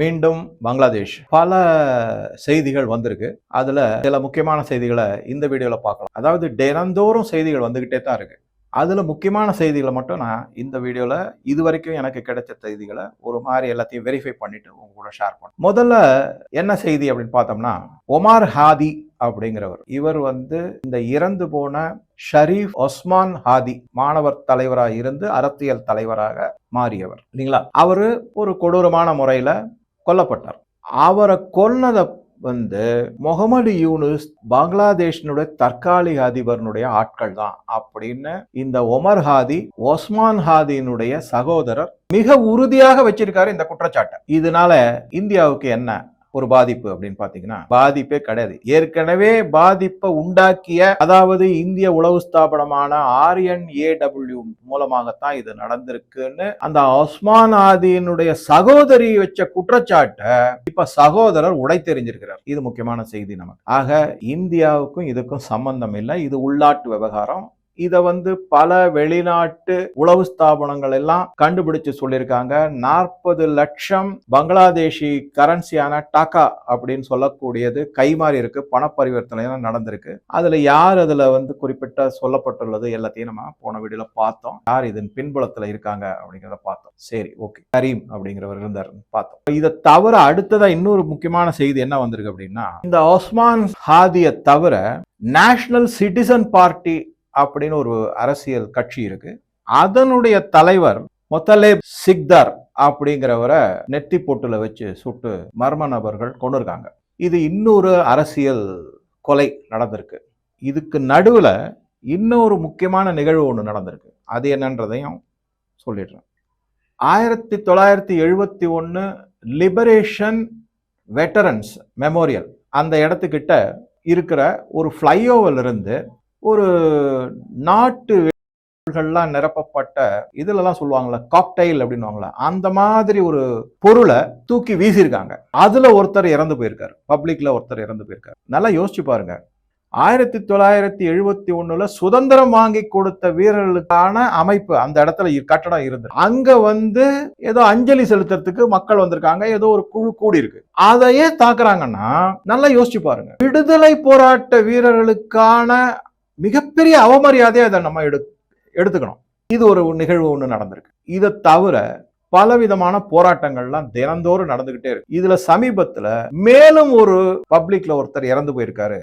மீண்டும் பங்களாதேஷ். பல செய்திகள் வந்திருக்கு. அதில் சில முக்கியமான செய்திகளை இந்த வீடியோவில் பார்க்கலாம். அதாவது தினந்தோறும் செய்திகள் வந்துக்கிட்டே தான் இருக்கு. அதில் முக்கியமான செய்திகளை மட்டும் நான் இந்த வீடியோவில் இது வரைக்கும் எனக்கு கிடைச்ச செய்திகளை ஒரு மாதிரி எல்லாத்தையும் வெரிஃபை பண்ணிட்டு உங்க கூட ஷேர் பண்ண முதல்ல என்ன செய்தி அப்படின்னு பார்த்தோம்னா ஒமார் ஹாதி அப்படிங்கிறவர். இவர் வந்து இந்த இறந்து போன ஷரீஃப் ஒஸ்மான் ஹாதி மாணவர் தலைவராக இருந்து அரசியல் தலைவராக மாறியவர். இல்லைங்களா? அவரு ஒரு கொடூரமான முறையில கொல்லப்பட்டார். அவரை கொன்னதை வந்து முகமது யூனுஸ் பங்களாதேஷனுடைய தற்காலிக அதிபரனுடைய ஆட்கள் தான் அப்படின்னு இந்த ஒமர் ஹாதி ஒஸ்மான் ஹாதியினுடைய சகோதரர் மிக உறுதியாக வச்சிருக்காரு இந்த குற்றச்சாட்டை. இதனால இந்தியாவுக்கு என்ன ஒரு பாதிப்பு அப்படின்னு பாத்தீங்கன்னா பாதிப்பே கிடையாது. ஏற்கனவே பாதிப்பை உண்டாக்கிய அதாவது இந்திய உளவு ஸ்தாபனமான ஆரியன் ஏடபிள்யூ மூலமாகத்தான் இது நடந்திருக்குன்னு அந்த ஒஸ்மான் ஆதியினுடைய சகோதரி வச்ச குற்றச்சாட்டை இப்ப சகோதரர் உடை தெரிஞ்சிருக்கிறார் இது முக்கியமான செய்தி நமக்கு. ஆக இந்தியாவுக்கும் இதுக்கும் சம்பந்தம் இல்லை. இது உள்நாட்டு விவகாரம். இதை வந்து பல வெளிநாட்டு உளவு ஸ்தாபனங்கள் எல்லாம் கண்டுபிடிச்சு சொல்லியிருக்காங்க. நாற்பது லட்சம் பங்களாதேஷி கரன்சியான டாக்கா அப்படின்னு சொல்லக்கூடியது கைமாறி இருக்கு பண பரிவர்த்தனை நடந்திருக்கு. அதுல யார் அதுல வந்து குறிப்பிட்ட சொல்லப்பட்டுள்ளது எல்லாத்தையும் நம்ம போன வீடியோல பார்த்தோம். யார் இதன் பின்புலத்துல இருக்காங்க அப்படிங்கிறத பார்த்தோம். சரி ஓகே. கரீம் அப்படிங்கிறவர் இருந்தார் பார்த்தோம். இதை தவிர அடுத்ததா இன்னொரு முக்கியமான செய்தி என்ன வந்திருக்கு அப்படின்னா இந்த ஒஸ்மான் ஹாதியை தவிர நேஷனல் சிட்டிசன் பார்ட்டி அப்படின்னு ஒரு அரசியல் கட்சி இருக்கு. அதனுடைய தலைவர் முத்தலேப் சிக்தார் அப்படிங்கிறவரை நெத்தி பொட்டுல வச்சு சுட்டு மர்ம நபர்கள் கொண்டு இருக்காங்க. இது இன்னொரு அரசியல் கொலை நடந்திருக்கு. இதுக்கு நடுவில் இன்னொரு முக்கியமான நிகழ்வு ஒன்று நடந்திருக்கு. அது என்னன்றதையும் சொல்லிடுறேன். ஆயிரத்தி தொள்ளாயிரத்தி எழுபத்தி ஒன்று லிபரேஷன் வெட்டரன்ஸ் மெமோரியல் அந்த இடத்துக்கிட்ட இருக்கிற ஒரு ஃப்ளைஓவர்லேருந்து ஒரு நாட்டு லாம் நிரப்பப்பட்ட இதுலலாம் சொல்லுவாங்களே காக்டைல் அப்படின்னுவாங்களா அந்த மாதிரி ஒரு பொருளை தூக்கி வீசியிருக்காங்க. அதுல ஒருத்தர் இறந்து போயிருக்காரு. பப்ளிக்ல ஒருத்தர் இறந்து போயிருக்காரு. நல்லா யோசிச்சு பாருங்க. ஆயிரத்தி தொள்ளாயிரத்தி எழுபத்தி ஒண்ணுல சுதந்திரம் வாங்கி கொடுத்த வீரர்களுக்கான அமைப்பு அந்த இடத்துல கட்டடம் இருந்தது. அங்க வந்து ஏதோ அஞ்சலி செலுத்துறதுக்கு மக்கள் வந்திருக்காங்க. ஏதோ ஒரு குழு கூடி இருக்கு அதையே தாக்குறாங்கன்னா நல்லா யோசிச்சு பாருங்க. விடுதலை போராட்ட வீரர்களுக்கான மிகப்பெரிய அவமரியாதையை அதை நம்ம எடு எடுத்துக்கணும். இது ஒரு நிகழ்வு ஒன்று நடந்திருக்கு. இதை தவிர பலவிதமான போராட்டங்கள்லாம் தினந்தோறும் நடந்துகிட்டே இருக்கு. இதுல சமீபத்துல மேலும் ஒரு பப்ளிக்ல ஒருத்தர் இறந்து போயிருக்காரு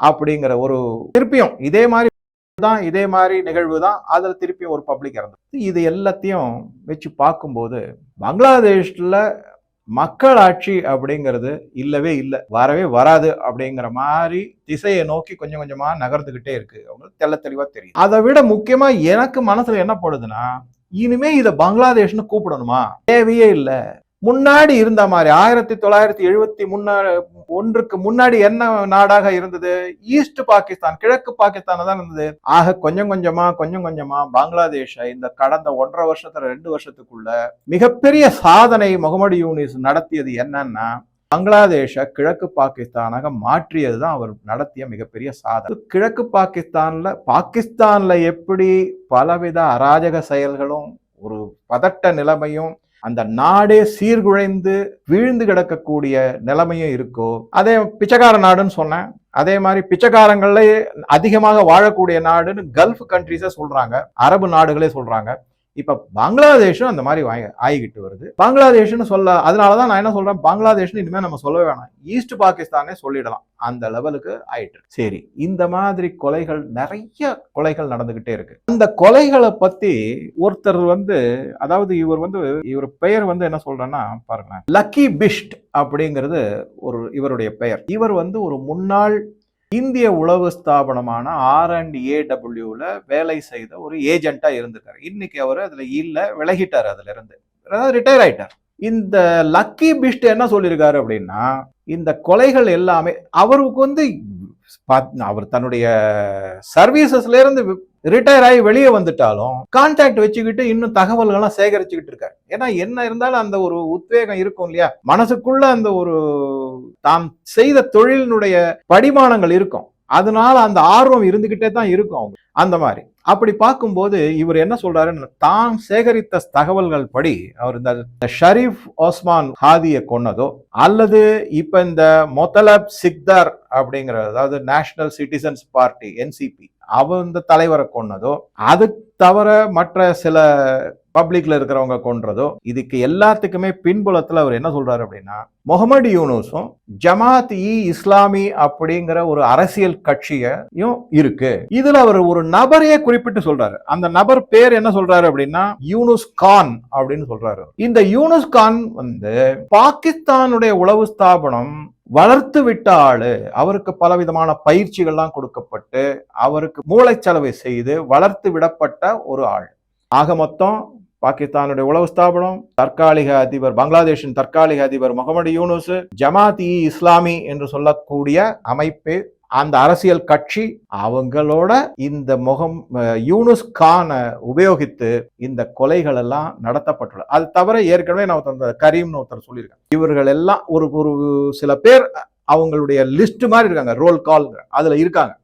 அப்படிங்கிற ஒரு திருப்பியும் இதே மாதிரி தான் இதே மாதிரி நிகழ்வு தான் அதில் திருப்பியும் ஒரு பப்ளிக் இறந்து. இது எல்லாத்தையும் வச்சு பார்க்கும்போது பங்களாதேஷில் மக்கள் ஆட்சி அப்படிங்கிறது இல்லவே இல்லை. வரவே வராது அப்படிங்கிற மாதிரி திசையை நோக்கி கொஞ்சம் கொஞ்சமா நகர்ந்துகிட்டே இருக்கு. அவங்களுக்கு தெள்ள தெளிவா தெரியும். அதை விட முக்கியமா எனக்கு மனசுல என்ன படுதுன்னா இனிமே இதை பங்களாதேஷ்னு கூப்பிடணுமா? தேவையே இல்லை. முன்னாடி இருந்த மாதிரி ஆயிரத்தி தொள்ளாயிரத்தி எழுபத்தி முன்னா ஒன்றுக்கு முன்னாடி என்ன நாடாக இருந்தது? ஈஸ்ட் பாகிஸ்தான் கிழக்கு பாகிஸ்தான் தான் இருந்தது. ஆக கொஞ்சம் கொஞ்சமா கொஞ்சம் கொஞ்சமா பங்களாதேஷை இந்த கடந்த ஒன்றரை வருஷத்துல ரெண்டு வருஷத்துக்குள்ள மிகப்பெரிய சாதனை முகமது யூனிஸ் நடத்தியது என்னன்னா பங்களாதேஷ கிழக்கு பாகிஸ்தானாக மாற்றியது தான் அவர் நடத்திய மிகப்பெரிய சாதனை. கிழக்கு பாகிஸ்தான்ல பாகிஸ்தான்ல எப்படி பலவித அராஜக செயல்களும் ஒரு பதட்ட நிலைமையும் அந்த நாடே சீர்குழைந்து வீழ்ந்து கிடக்கக்கூடிய நிலைமையும் இருக்கோ அதே பிச்சைக்கார நாடுன்னு சொன்னேன். அதே மாதிரி பிச்சைக்காரங்களே அதிகமாக வாழக்கூடிய நாடுன்னு கல்ஃப் கண்ட்ரிஸே சொல்றாங்க அரபு நாடுகளே சொல்றாங்க. இப்போ பங்களாதேஷும் அந்த மாதிரி வாங்கி ஆகிக்கிட்டு வருது. பங்களாதேஷ்னு சொல்ல அதனாலதான் நான் என்ன சொல்கிறேன் பங்களாதேஷ்னு இனிமேல் நம்ம சொல்லவே வேணாம். ஈஸ்ட் பாகிஸ்தானே சொல்லிடலாம். அந்த லெவலுக்கு ஆயிட்டு சரி இந்த மாதிரி கொலைகள் நிறைய கொலைகள் நடந்துகிட்டே இருக்கு. அந்த கொலைகளை பத்தி ஒருத்தர் வந்து அதாவது இவர் வந்து இவர் பெயர் வந்து என்ன சொல்றேன்னா பாருங்க லக்கி பிஷ்ட் அப்படிங்கிறது ஒரு இவருடைய பெயர். இவர் வந்து ஒரு முன்னாள் இந்திய உளவு ஸ்தாபனமான ஆர் அண்ட் ஏடபிள்யூவில் வேலை செய்த ஒரு ஏஜெண்ட்டாக இருந்திருக்காரு. இன்னைக்கு அவர் அதில் இல்லை விலகிட்டார் அதுலேருந்து. அதாவது ரிட்டையர் ஆயிட்டார். இந்த லக்கி பிஸ்ட் என்ன சொல்லியிருக்காரு அப்படின்னா இந்த கொலைகள் எல்லாமே அவருக்கு வந்து பாத்- அவர் தன்னுடைய சர்வீசஸ்லேருந்து ரிட்டையர் ஆகி வெளியே வந்துட்டாலும் கான்டாக்ட் வச்சுக்கிட்டு இன்னும் தகவல்கள்லாம் சேகரிச்சுக்கிட்டு இருக்காரு. ஏன்னா என்ன இருந்தாலும் அந்த ஒரு உத்வேகம் இருக்கும் இல்லையா? மனசுக்குள்ள அந்த ஒரு தாம் செய்த தொழிலினுடைய படிமானங்கள் இருக்கும். அதனால அந்த ஆர்வம் இருந்துகிட்டே தான் இருக்கும் அவங்க. அந்த மாதிரி. அப்படி பார்க்கும்போது இவர் என்ன சொல்றாருன்னு தான் சேகரித்த தகவல்கள் படி அவர் இந்த ஷரீஃப் ஓஸ்மான் ஹாதியை கொன்னதோ அல்லது இப்ப இந்த மொத்தலப் சிக்தார் அப்படிங்கிற அதாவது நேஷனல் சிட்டிசன்ஸ் பார்ட்டி என்சிபி அவங்க தலைவரை கொன்னதோ அது தவிர மற்ற சில பப்ளிக்ல இருக்கிறவங்க கொன்றதோ இதுக்கு எல்லாத்துக்குமே பின்புலத்தில் அவர் என்ன சொல்றாரு அப்படின்னா முகமது யூனுஸும் ஜமாத் இ இஸ்லாமி அப்படிங்கிற ஒரு அரசியல் கட்சியும் இருக்கு. இதுல அவர் ஒரு நபரையே குறிப்பிட்டு சொல்றாரு. அந்த நபர் பேர் என்ன சொல்றாரு அப்படின்னா யூனுஸ் கான் அப்படின்னு சொல்றாரு. இந்த யூனுஸ் கான் வந்து பாகிஸ்தானுடைய உளவு ஸ்தாபனம் வளர்த்து விட்ட ஆளு. அவருக்கு பலவிதமான பயிற்சிகள்லாம் கொடுக்கப்பட்டு அவருக்கு மூளைச்சலவை செய்து வளர்த்து விடப்பட்ட ஒரு ஆள். ஆக மொத்தம் பாகிஸ்தானுடைய உளவு ஸ்தாபனம் தற்காலிக அதிபர் பங்களாதேஷின் தற்காலிக அதிபர் முகமது யூனுஸ் ஜமாத் இ இஸ்லாமி என்று சொல்லக்கூடிய அமைப்பு அந்த அரசியல் கட்சி அவங்களோட இந்த முகம் யூனுஸ் கானை உபயோகித்து இந்த கொலைகள் எல்லாம் நடத்தப்பட்டுள்ளது. அது தவிர ஏற்கனவே நான் ஒருத்தர் கரீம்னு ஒருத்தர் சொல்லியிருக்கேன் இவர்கள் எல்லாம் ஒரு ஒரு சில பேர் அவங்களுடைய லிஸ்ட் மாதிரி இருக்காங்க ரோல் கால் அதுல இருக்காங்க.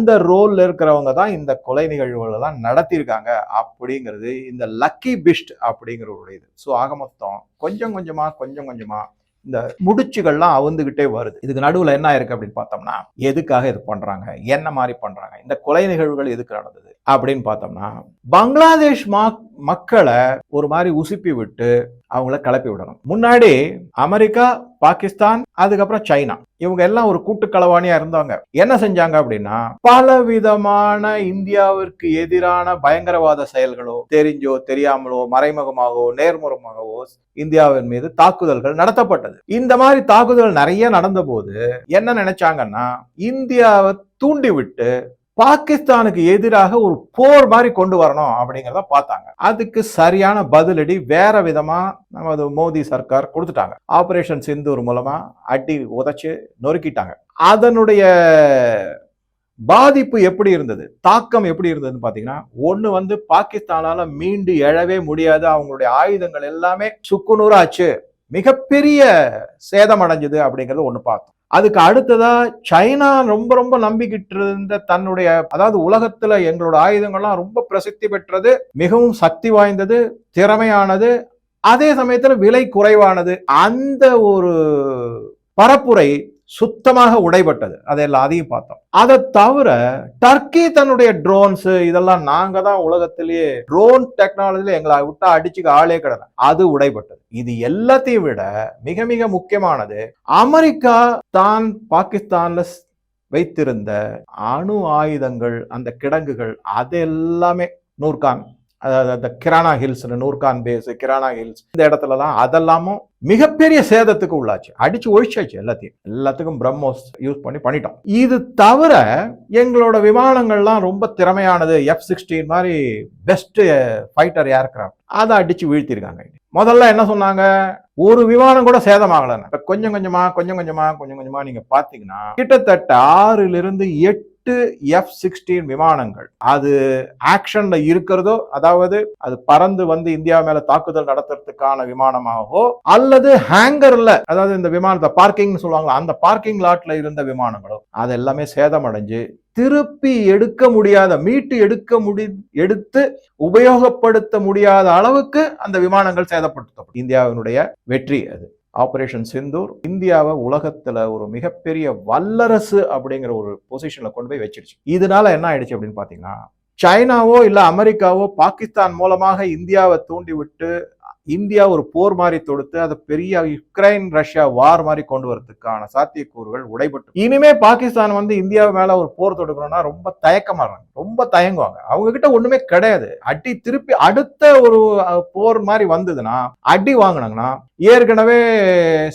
இந்த ரோல்ல இருக்கிறவங்க தான் இந்த கொலை நிகழ்வுகளெல்லாம் நடத்தியிருக்காங்க அப்படிங்கிறது இந்த லக்கி பிஸ்ட் அப்படிங்கிற இது ஸோ ஆக மொத்தம் கொஞ்சம் கொஞ்சமா கொஞ்சம் கொஞ்சமா இந்த முடிச்சுகள்லாம் அவுந்துகிட்டே வருது. இதுக்கு நடுவில் என்ன இருக்கு அப்படின்னு பார்த்தோம்னா எதுக்காக இது பண்றாங்க? என்ன மாதிரி பண்றாங்க? இந்த கொலை நிகழ்வுகள் எதுக்கு நடந்தது? அப்படின்னு பார்த்தோம்னா பங்களாதேஷ் மக்- மக்களை ஒரு மாதிரி உசுப்பி விட்டு அவங்கள கிளப்பி விடணும். முன்னாடி அமெரிக்கா பாகிஸ்தான் அதுக்கப்புறம் சைனா. இவங்க எல்லாம் ஒரு கூட்டு களவாணியா இருந்தாங்க. என்ன செஞ்சாங்க அப்படின்னா பல விதமான இந்தியாவிற்கு எதிரான பயங்கரவாத செயல்களோ தெரிஞ்சோ தெரியாமலோ மறைமுகமாகவோ நேர்முகமாகவோ இந்தியாவின் மீது தாக்குதல்கள் நடத்தப்பட்டது. இந்த மாதிரி தாக்குதல் நிறைய நடந்த போது என்ன நினைச்சாங்கன்னா இந்தியாவை தூண்டிவிட்டு பாகிஸ்தானுக்கு எதிராக ஒரு போர் மாதிரி கொண்டு வரணும் அப்படிங்கிறத பார்த்தாங்க. அதுக்கு சரியான பதிலடி வேற விதமா நமது மோடி சர்க்கார் கொடுத்துட்டாங்க. ஆபரேஷன் சிந்தூர் மூலமா அடி உதைச்சு நொறுக்கிட்டாங்க. அதனுடைய பாதிப்பு எப்படி இருந்தது? தாக்கம் எப்படி இருந்ததுன்னு பாத்தீங்கன்னா ஒன்று வந்து பாகிஸ்தானால மீண்டு எழவே முடியாது. அவங்களுடைய ஆயுதங்கள் எல்லாமே சுக்குநூறாச்சு மிகப்பெரிய சேதம் அடைஞ்சது அப்படிங்கறது ஒன்று பார்த்தோம். அதுக்கு அடுத்ததா சைனா ரொம்ப ரொம்ப நம்பிக்கிட்டு இருந்த தன்னுடைய அதாவது உலகத்துல எங்களோட ஆயுதங்கள்லாம் ரொம்ப பிரசித்தி பெற்றது மிகவும் சக்தி வாய்ந்தது திறமையானது அதே சமயத்துல விலை குறைவானது. அந்த ஒரு பரப்புரை சுத்தமாக உடைபட்டது. அதெல்லாம் அதையும் பார்த்தோம். அதை தவிர டர்க்கி தன்னுடைய ட்ரோன்ஸ் இதெல்லாம் நாங்க தான் உலகத்திலேயே ட்ரோன் டெக்னாலஜில எங்களை விட்டா அடிச்சுக்க ஆளே கிடையாது. அது உடைபட்டது. இது எல்லாத்தையும் விட மிக மிக முக்கியமானது அமெரிக்கா தான் பாகிஸ்தான்ல வைத்திருந்த அணு ஆயுதங்கள் அந்த கிடங்குகள் அது எல்லாமே நூர்கான் அதாவது அந்த Kirana hills Nur Khan base Kirana hills இந்த இடத்துலலாம் அதெல்லாமும் மிகப்பெரிய சேதத்துக்கு உள்ளாச்சு. அடிச்சு ஒழிச்சாச்சு எல்லாத்தையும். எல்லாத்துக்கும் பிரம்மோஸ் யூஸ் பண்ணி பண்ணிட்டோம். இது தவிர எங்களோட விமானங்கள்லாம் ரொம்ப திறமையானது. எஃப் சிக்ஸ்டீன் மாதிரி பெஸ்ட் ஃபைட்டர் ஏர்கிராஃப்ட் அதை அடிச்சு வீழ்த்திருக்காங்க. முதல்ல என்ன சொன்னாங்க? ஒரு விமானம் கூட சேதமாகலன்னு. இப்போ கொஞ்சம் கொஞ்சமா கொஞ்சம் கொஞ்சமா கொஞ்சம் கொஞ்சமா நீங்க பாத்தீங்கன்னா கிட்டத்தட்ட ஆறுல இருந்து எட்டு எஃப் சிக்ஸ்டீன் விமானங்கள். அது ஆக்ஷன்ல இருக்கிறதோ அதாவது அது பறந்து வந்து இந்தியா மேல தாக்குதல் நடத்துறதுக்கான விமானமாகவோ அல்லது ஹேங்கர்ல அதாவது இந்த விமானத்தை பார்க்கிங்னு சொல்லுவாங்க அந்த பார்க்கிங் லாட்ல இருந்த விமானங்களோ அது எல்லாமே சேதமடைஞ்சு திருப்பி எடுக்க முடியாத மீட்டு எடுக்க முடி எடுத்து உபயோகப்படுத்த முடியாத அளவுக்கு அந்த விமானங்கள் சேதப்படுத்தப்படும். இந்தியாவினுடைய வெற்றி அது. ஆபரேஷன் சிந்தூர் இந்தியாவை உலகத்துல ஒரு மிகப்பெரிய வல்லரசு அப்படிங்கிற ஒரு பொசிஷன்ல கொண்டு போய் வச்சிருச்சு. இதனால என்ன ஆயிடுச்சு அப்படின்னு பாத்தீங்கன்னா சைனாவோ இல்ல அமெரிக்காவோ பாகிஸ்தான் மூலமாக இந்தியாவை தூண்டிவிட்டு இந்தியா ஒரு போர் மாதிரி தொடுத்து அதை பெரிய யுக்ரைன் ரஷ்யா வார் மாதிரி கொண்டு வரதுக்கான சாத்தியக்கூறுகள் உடைபட்டு. இனிமே பாகிஸ்தான் வந்து இந்தியா மேல ஒரு போர் தொடுக்கணும்னா ரொம்ப தயக்கமாறாங்க ரொம்ப தயங்குவாங்க. அவங்க கிட்ட ஒண்ணுமே கிடையாது. அடி திருப்பி அடுத்த ஒரு போர் மாதிரி வந்ததுன்னா அடி வாங்கினாங்கன்னா ஏற்கனவே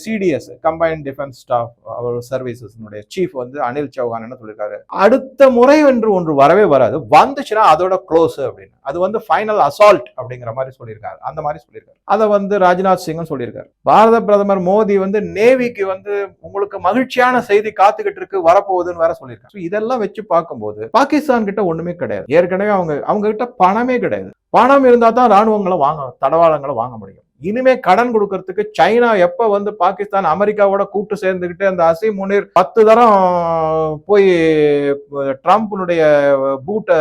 சிடிஎஸ் கம்பைன் டிஃபென்ஸ் ஸ்டாஃப் அவர் சர்வீசஸ் சீஃப் வந்து அனில் சௌஹான் என்ன சொல்லியிருக்காரு அடுத்த முறை என்று ஒன்று வரவே வராது. வந்துச்சுன்னா அதோட க்ளோஸ் அப்படின்னு. அது வந்து ஃபைனல் அசால்ட் அப்படிங்கிற மாதிரி சொல்லியிருக்காரு. அந்த மாதிரி சொல்லியிருக்காரு. அதை வந்து ராஜ்நாத் சிங்கும் சொல்லியிருக்காரு. பாரத பிரதமர் மோடி வந்து நேவிக்கு வந்து உங்களுக்கு மகிழ்ச்சியான செய்தி காத்துக்கிட்டு இருக்கு வரப்போகுதுன்னு வேற சொல்லியிருக்காரு. இதெல்லாம் வச்சு பார்க்கும்போது பாகிஸ்தான் கிட்ட ஒண்ணுமே கிடையாது. ஏற்கனவே அவங்க அவங்க கிட்ட பணமே கிடையாது. பணம் இருந்தா தான் ராணுவங்களை வாங்க தடவாளங்களை வாங்க முடியும். இனிமே கடன் கொடுக்கறதுக்கு சைனா எப்ப வந்து பாகிஸ்தான் அமெரிக்காவோட கூட்டு சேர்ந்துகிட்டு அந்த அசி முனிர் பத்து தரம் போய் ட்ரம்ப்னுடைய பூட்டை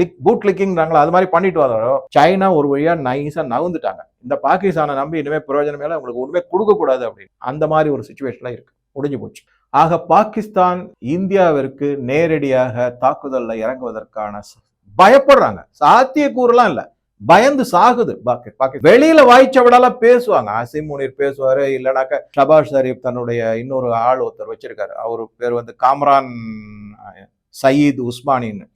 லிக் பூட் லிக்கிங்றாங்களா அது மாதிரி பண்ணிட்டு வந்தாரோ சைனா ஒரு வழியா நைஸா நவுந்துட்டாங்க இந்த பாகிஸ்தானை நம்பி இனிமே பிரயோஜனமே இல்லை உங்களுக்கு ஒண்ணுமே கொடுக்க கூடாது அப்படின்னு. அந்த மாதிரி ஒரு சுச்சுவேஷன்ல இருக்கு. முடிஞ்சு போச்சு. ஆக பாகிஸ்தான் இந்தியாவிற்கு நேரடியாக தாக்குதலில் இறங்குவதற்கான பயப்படுறாங்க. சாத்தியக்கூறுலாம் இல்லை. பயந்து சாகுது. பாக்கி வெளியில வாய்ச்சவடால பேசுவாங்க. அசிம் முனீர் பேசுவாரு இல்லைனாக்க ஷபாஷ் ஷரீப் தன்னுடைய இன்னொரு ஆள் ஒருத்தர் வச்சிருக்காரு. அவர் பேர் வந்து காம்ரான் சயீத் உஸ்மானின்னு.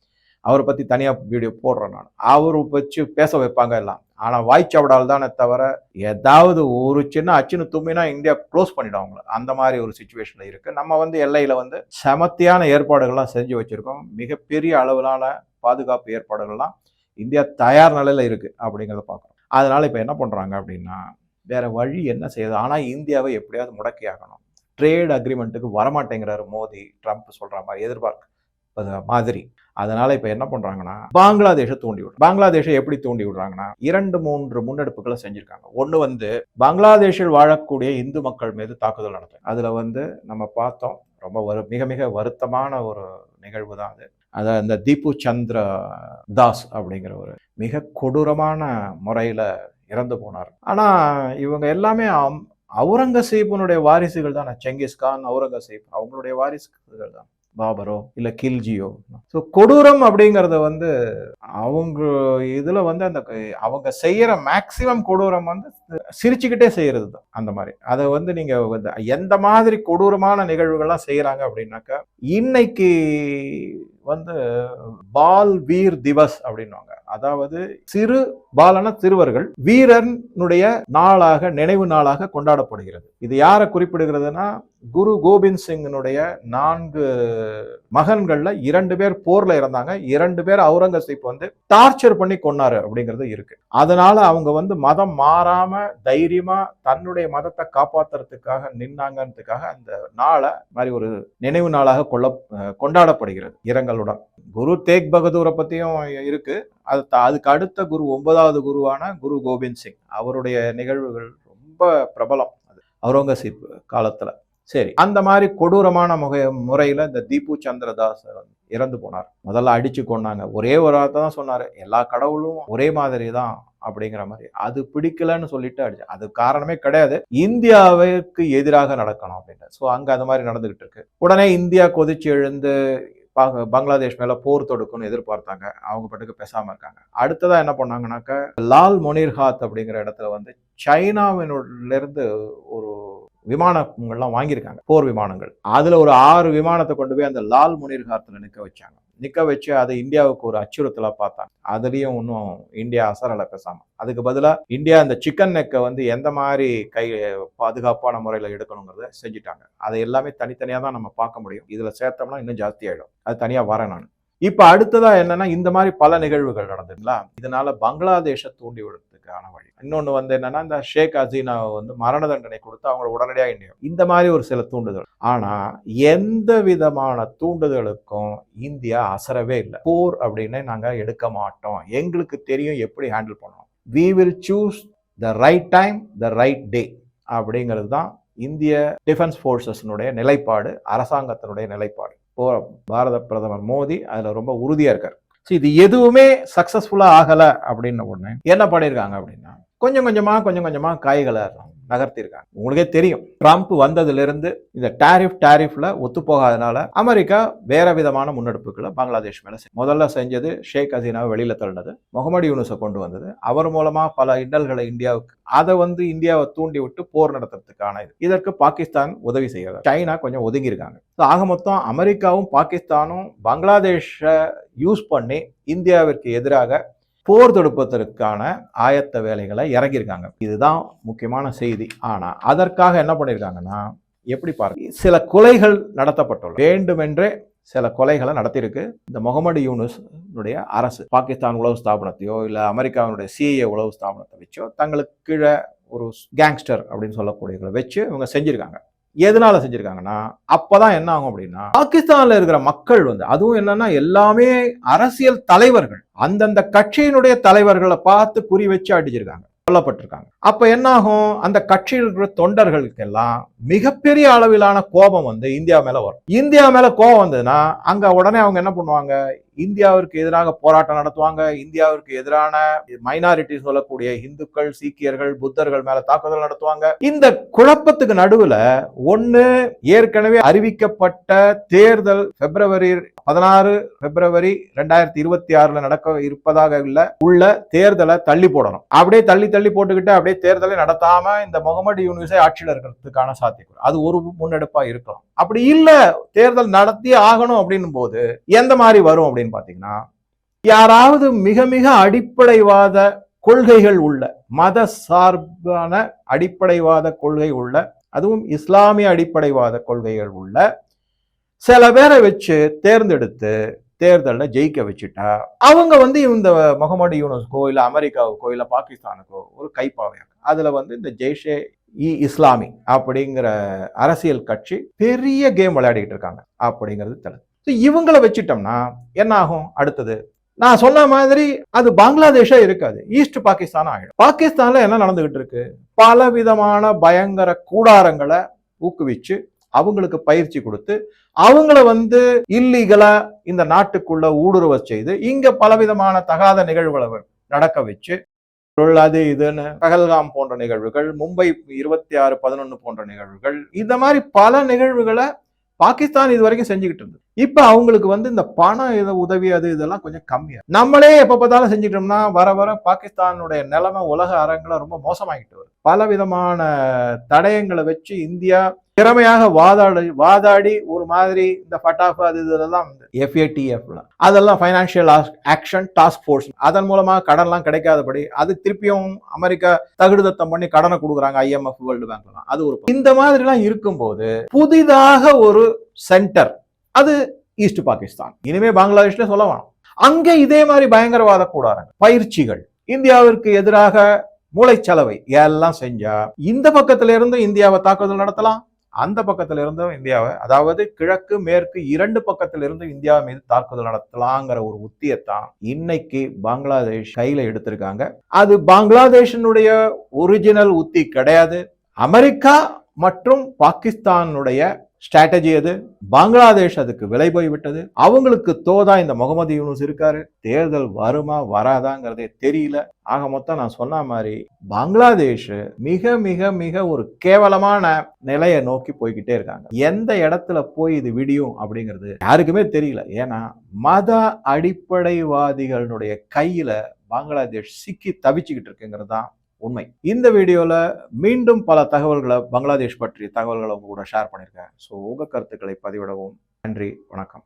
அவரை பத்தி தனியா வீடியோ போடுறேன் நான். அவரை வச்சு பேச வைப்பாங்க எல்லாம். ஆனா வாய்ச்சவடால் தானே தவிர ஏதாவது ஒரு சின்ன அச்சுன்னு தும்மினா இந்தியா க்ளோஸ் பண்ணிடும் அவங்கள. அந்த மாதிரி ஒரு சுச்சுவேஷன்ல இருக்கு. நம்ம வந்து எல்லையில வந்து செமத்தியான ஏற்பாடுகள்லாம் செஞ்சு வச்சிருக்கோம். மிகப்பெரிய அளவிலான பாதுகாப்பு ஏற்பாடுகள்லாம் இந்தியா தயார் நிலையில் இருக்குது அப்படிங்கிறத பார்க்குறோம் அதனால் இப்போ என்ன பண்ணுறாங்க அப்படின்னா வேறு வழி என்ன செய்யுது? ஆனால் இந்தியாவை எப்படியாவது முடக்கி ஆகணும் ட்ரேட் அக்ரிமெண்ட்டுக்கு வரமாட்டேங்கிறாரு மோடி ட்ரம்ப் சொல்கிற மாதிரி எதிர்பார்க்க மாதிரி. அதனால இப்போ என்ன பண்ணுறாங்கன்னா பங்களாதேஷை தூண்டி விடுறாங்க. பங்களாதேஷை எப்படி தூண்டி விடுறாங்கன்னா இரண்டு மூன்று முன்னெடுப்புகளை செஞ்சுருக்காங்க. ஒன்று வந்து பங்களாதேஷில் வாழக்கூடிய இந்து மக்கள் மீது தாக்குதல் நடத்தும் அதில் வந்து நம்ம பார்த்தோம் ரொம்ப வரு மிக மிக வருத்தமான ஒரு நிகழ்வு தான் அது. அதை அந்த தீபு சந்திர தாஸ் அப்படிங்கிற ஒரு மிக கொடூரமான முறையில் இறந்து போனார். ஆனால் இவங்க எல்லாமே அம்- அவுரங்கசீப்பினுடைய வாரிசுகள் தானே? செங்கிஸ்கான் அவுரங்கசீப் அவங்களுடைய வாரிசுகள் தான். பாபரோ இல்லை கில்ஜியோ. ஸோ கொடூரம் அப்படிங்கிறத வந்து அவங்க இதில் வந்து அந்த அவங்க செய்கிற மேக்சிமம் கொடூரம் வந்து சிரிச்சுக்கிட்டே செய்கிறது தான். அந்த மாதிரி. அதை வந்து நீங்கள் எந்த மாதிரி கொடூரமான நிகழ்வுகள்லாம் செய்கிறாங்க அப்படின்னாக்கா இன்னைக்கு வந்து பால் வீர் திவஸ் அப்படின்னுவாங்க. அதாவது சிறு பாலன சிறுவர்கள் வீரனுடைய நாளாக நினைவு நாளாக கொண்டாடப்படுகிறது. இது யாரை குறிப்பிடுகிறதுனா குரு கோபிந்த் சிங்கினுடைய நான்கு மகன்கள்ல இரண்டு பேர் போர்ல இறந்தாங்க. இரண்டு பேர் அவுரங்கசீப் வந்து டார்ச்சர் பண்ணி கொன்னாரு அப்படிங்கிறது இருக்கு. அதனால அவங்க வந்து மதம் மாறாம தைரியமா தன்னுடைய மதத்தை காப்பாத்துறதுக்காக நின்னாங்கன்றதுக்காக அந்த நாளை மாதிரி ஒரு நினைவு நாளாக கொள்ள கொண்டாடப்படுகிறது இரங்கலுடன். குரு தேக் பகதூரை பத்தியும் இருக்கு. அது அதுக்கு அடுத்த குரு ஒன்பதாவது குருவான குரு கோபிந்த் சிங். அவருடைய நிகழ்வுகள் ரொம்ப பிரபலம். அது அவுரங்கசீப் காலத்துல. சரி. அந்த மாதிரி கொடூரமான முக முறையில் இந்த தீபு சந்திரதாஸ் இறந்து போனார். முதல்ல அடிச்சு கொண்டாங்க ஒரே ஒரு வார்த்தை தான் சொன்னார். எல்லா கடவுளும் ஒரே மாதிரி தான் அப்படிங்கிற மாதிரி. அது பிடிக்கலன்னு சொல்லிட்டு அடிச்சு அது காரணமே கிடையாது. இந்தியாவிற்கு எதிராக நடக்கணும் அப்படின்னு ஸோ அங்கே அந்த மாதிரி நடந்துகிட்டு இருக்கு. உடனே இந்தியா கொதிச்சு எழுந்து பா- பங்களாதேஷ் மேல போர் தொடுக்கும்னு எதிர்பார்த்தாங்க. அவங்க பாட்டுக்கு பேசாம இருக்காங்க. அடுத்ததா என்ன பண்ணாங்கன்னாக்க லால் மொனிர்ஹாத் அப்படிங்கிற இடத்துல வந்து சைனாவினுள்ள இருந்து ஒரு விமானங்கள்லாம் வாங்கியிருக்காங்க போர் விமானங்கள். அதில் ஒரு ஆறு விமானத்தை கொண்டு போய் அந்த லால் முனிர்காத்துல நிற்க வச்சாங்க. நிற்க வச்சு அதை இந்தியாவுக்கு ஒரு அச்சுறுத்தலாக பார்த்தாங்க. அதுலேயும் இன்னும் இந்தியா அசரலை பேசாமல் அதுக்கு பதிலாக இந்தியா அந்த சிக்கன் நெக்கை வந்து எந்த மாதிரி கை பாதுகாப்பான முறையில் எடுக்கணுங்கிறத செஞ்சுட்டாங்க. அதை எல்லாமே தனித்தனியாக தான் நம்ம பார்க்க முடியும். இதில் சேர்த்தோம்னா இன்னும் ஜாஸ்தி ஆகிடும் அது தனியாக வரேன் நான். இப்ப அடுத்ததா என்னன்னா இந்த மாதிரி பல நிகழ்வுகள் நடந்துங்களா இதனால பங்களாதேஷை தூண்டி விடுறதுக்கான வழி. இன்னொன்று வந்து என்னன்னா இந்த ஷேக் ஹசீனாவை வந்து மரண தண்டனை கொடுத்து அவங்கள உடனடியாக இணையும் இந்த மாதிரி ஒரு சில தூண்டுதல். ஆனா எந்த விதமான தூண்டுதலுக்கும் இந்தியா அசரவே இல்லை. போர் அப்படின்னு நாங்க எடுக்க மாட்டோம். எங்களுக்கு தெரியும் எப்படி ஹேண்டில் பண்ணணும். We will choose the right time the right day அப்படிங்கிறது தான் இந்திய டிஃபென்ஸ் ஃபோர்ஸஸ்னுடைய நிலைப்பாடு அரசாங்கத்தினுடைய நிலைப்பாடு. போ பாரத பிரதமர் மோடி அதில் ரொம்ப உறுதியாக இருக்கார். ஸோ இது எதுவுமே சக்ஸஸ்ஃபுல்லாக ஆகலை அப்படின்னு உடனே என்ன பண்ணியிருக்காங்க அப்படின்னா கொஞ்சம் கொஞ்சமாக கொஞ்சம் கொஞ்சமாக காய்களை நகர்த்திருக்காங்க உங்களுக்கே தெரியும் ட்ரம்ப் வந்ததுலேருந்து இந்த டாரிஃப் டேரிஃப்ல ஒத்து போகாதனால அமெரிக்கா வேற விதமான முன்னெடுப்புகளை பங்களாதேஷ் மேலே முதல்ல செஞ்சது ஷேக் ஹசீனாவை வெளியில் தள்ளினது முகமது யூனுஸை கொண்டு வந்தது. அவர் மூலமா பல இன்னல்களை இந்தியாவுக்கு அதை வந்து இந்தியாவை தூண்டி விட்டு போர் நடத்துறதுக்கான இது. இதற்கு பாகிஸ்தான் உதவி செய்யறது சைனா கொஞ்சம் ஒதுங்கியிருக்காங்க. ஆக மொத்தம் அமெரிக்காவும் பாகிஸ்தானும் பங்களாதேஷை யூஸ் பண்ணி இந்தியாவிற்கு எதிராக போர் தொடுப்பதற்கான ஆயத்த வேலைகளை இறங்கியிருக்காங்க இதுதான் முக்கியமான செய்தி. ஆனால் அதற்காக என்ன பண்ணியிருக்காங்கன்னா எப்படி பாருங்க சில கொலைகள் நடத்தப்பட்டுள்ள வேண்டுமென்றே சில கொலைகளை நடத்தியிருக்கு. இந்த முகமது யூனுஸ்னுடைய அரசு பாகிஸ்தான் உளவு ஸ்தாபனத்தையோ இல்லை அமெரிக்காவினுடைய சிஏ உளவு ஸ்தாபனத்தை வச்சோ தங்களுக்கு கீழே ஒரு கேங்ஸ்டர் அப்படின்னு சொல்லக்கூடியவங்களை வச்சு இவங்க செஞ்சுருக்காங்க. எதனால செஞ்சிருக்காங்கன்னா அப்பதான் என்ன ஆகும் அப்படின்னா பாகிஸ்தான்ல இருக்கிற மக்கள் வந்து அதுவும் என்னன்னா எல்லாமே அரசியல் தலைவர்கள் அந்தந்த கட்சியினுடைய தலைவர்களை பார்த்து குறி வச்சு அடிச்சிருக்காங்க கொல்லப்பட்டிருக்காங்க. அப்ப என்ன ஆகும்? அந்த கட்சியில் இருக்கிற தொண்டர்களுக்கெல்லாம் மிகப்பெரிய அளவிலான கோபம் வந்து இந்தியா மேல வரும். இந்தியா மேல கோபம் வந்ததுன்னா அங்க உடனே அவங்க என்ன பண்ணுவாங்க? இந்தியாவிற்கு எதிராக போராட்டம் நடத்துவாங்க. இந்தியாவிற்கு எதிரான மைனாரிட்டி சொல்லக்கூடிய இந்துக்கள் சீக்கியர்கள் புத்தர்கள் மேல தாக்குதல் நடத்துவாங்க. இந்த குழப்பத்துக்கு நடுவுல ஒண்ணு ஏற்கனவே அறிவிக்கப்பட்ட தேர்தல் பிப்ரவரி பதினாறு பிப்ரவரி ரெண்டாயிரத்தி இருபத்தி ஆறுல நடக்க இருப்பதாக உள்ள உள்ள தேர்தலை தள்ளி போடணும். அப்படியே தள்ளி தள்ளி போட்டுக்கிட்டு அப்படியே தேர்தலை நடத்தாம இந்த முகமது யூனிவர்ஸை ஆட்சியில் இருக்கிறதுக்கான சாத்தியம் அது ஒரு முன்னெடுப்பா இருக்கலாம். அப்படி இல்ல தேர்தல் நடத்தி ஆகணும் அப்படின்னும் போது எந்த மாதிரி வரும் அப்படின்னு பாத்தீங்கன்னா யாராவது மிக மிக அடிப்படைவாத கொள்கைகள் உள்ள மத சார்பான அடிப்படைவாத கொள்கை உள்ள அதுவும் இஸ்லாமிய அடிப்படைவாத கொள்கைகள் உள்ள சில பேரை வச்சு தேர்ந்தெடுத்து தேர்தலில் ஜெயிக்க வச்சுட்டா அவங்க வந்து இந்த முகமது யூனஸ்கோ இல்லை அமெரிக்காவுக்கோ இல்லை பாகிஸ்தானுக்கோ ஒரு கைப்பாவையாக அதில் வந்து இந்த ஜெய்ஷே இ இஸ்லாமி அப்படிங்கிற அரசியல் கட்சி பெரிய கேம் விளையாடிக்கிட்டு இருக்காங்க அப்படிங்கிறது தெரியுது ஸோ இவங்களை வச்சுட்டோம்னா என்ன ஆகும் அடுத்தது நான் சொன்ன மாதிரி அது பங்களாதேஷா இருக்காது. ஈஸ்ட் பாகிஸ்தான் ஆகிடும் பாகிஸ்தான்ல என்ன நடந்துகிட்டு இருக்கு? பல விதமான பயங்கர கூடாரங்களை ஊக்குவிச்சு அவங்களுக்கு பயிற்சி கொடுத்து அவங்கள வந்து இல்லீகலா இந்த நாட்டுக்குள்ள ஊடுருவ செய்து இங்க பலவிதமான தகாத நிகழ்வுகளை நடக்க வச்சு அது இதுன்னு பகல்காம் போன்ற நிகழ்வுகள் மும்பை இருபத்தி ஆறு பதினொன்று போன்ற நிகழ்வுகள் இந்த மாதிரி பல நிகழ்வுகளை பாகிஸ்தான் இது வரைக்கும் செஞ்சுக்கிட்டு இருந்தது. இப்ப அவங்களுக்கு வந்து இந்த பணம் இதை உதவி அது இதெல்லாம் கொஞ்சம் கம்மியா நம்மளே எப்ப பார்த்தாலும் செஞ்சுட்டோம்னா வர வர பாகிஸ்தானுடைய நிலைமை உலக அரங்குல ரொம்ப மோசமாகிட்டு வருது. பல விதமான தடயங்களை வச்சு இந்தியா திறமையாக வாதாடி வாதாடி ஒரு மாதிரி இந்த பட்டாஃப் அது இதெல்லாம் எஃப்ஏடிஎஃப்ல அதெல்லாம் ஃபைனான்சியல் ஆக்ஷன் டாஸ்க் ஃபோர்ஸ் அதன் மூலமாக கடன்லாம் கிடைக்காதபடி அது திருப்பியும் அமெரிக்கா தகுடுதத்தம் பண்ணி கடனை கொடுக்குறாங்க ஐஎம்எஃப் வேர்ல்டு பேங்க்லாம் அது ஒரு இந்த மாதிரிலாம் இருக்கும்போது புதிதாக ஒரு சென்டர் அது ஈஸ்ட் பாகிஸ்தான் இனிமே பங்களாதேஷ்ல சொல்ல வேணாம். அங்கே இதே மாதிரி பயங்கரவாத கூடாரங்கள் பயிற்சிகள். இந்தியாவிற்கு எதிராக மூளைச்சலவை. எல்லாம் செஞ்சா இந்த பக்கத்துல இருந்து இந்தியாவை தாக்குதல் நடத்தலாம். அந்த பக்கத்துல இருந்தும் இந்தியாவை அதாவது கிழக்கு மேற்கு இரண்டு பக்கத்துல இருந்து இந்தியா மீது தாக்குதல் நடத்தலாங்கிற ஒரு உத்தியத்தான் இன்னைக்கு பங்களாதேஷ் கையில எடுத்திருக்காங்க. அது பங்களாதேஷனுடைய ஒரிஜினல் உத்தி கிடையாது. அமெரிக்கா மற்றும் பாகிஸ்தானுடைய ஸ்ட்ராட்டஜி அது பங்களாதேஷ் அதுக்கு விலை போய்விட்டது. அவங்களுக்கு தோதா இந்த முகமது யூனுஸ் இருக்காரு. தேர்தல் வருமா வராதாங்கிறதே தெரியல. ஆக மொத்தம் நான் சொன்ன மாதிரி பங்களாதேஷ் மிக மிக மிக ஒரு கேவலமான நிலையை நோக்கி போய்கிட்டே இருக்காங்க. எந்த இடத்துல போய் இது விடியும் அப்படிங்கிறது யாருக்குமே தெரியல. ஏன்னா மத அடிப்படைவாதிகளுடைய கையில பங்களாதேஷ் சிக்கி தவிச்சுக்கிட்டு இருக்குங்கிறது தான் உண்மை. இந்த வீடியோவில் மீண்டும் பல தகவல்களை பங்களாதேஷ் பற்றிய தகவல்களை உங்க கூட ஷேர் பண்ணியிருக்கேன். ஸோ உங்கள் கருத்துக்களை பதிவிடவும். நன்றி வணக்கம்.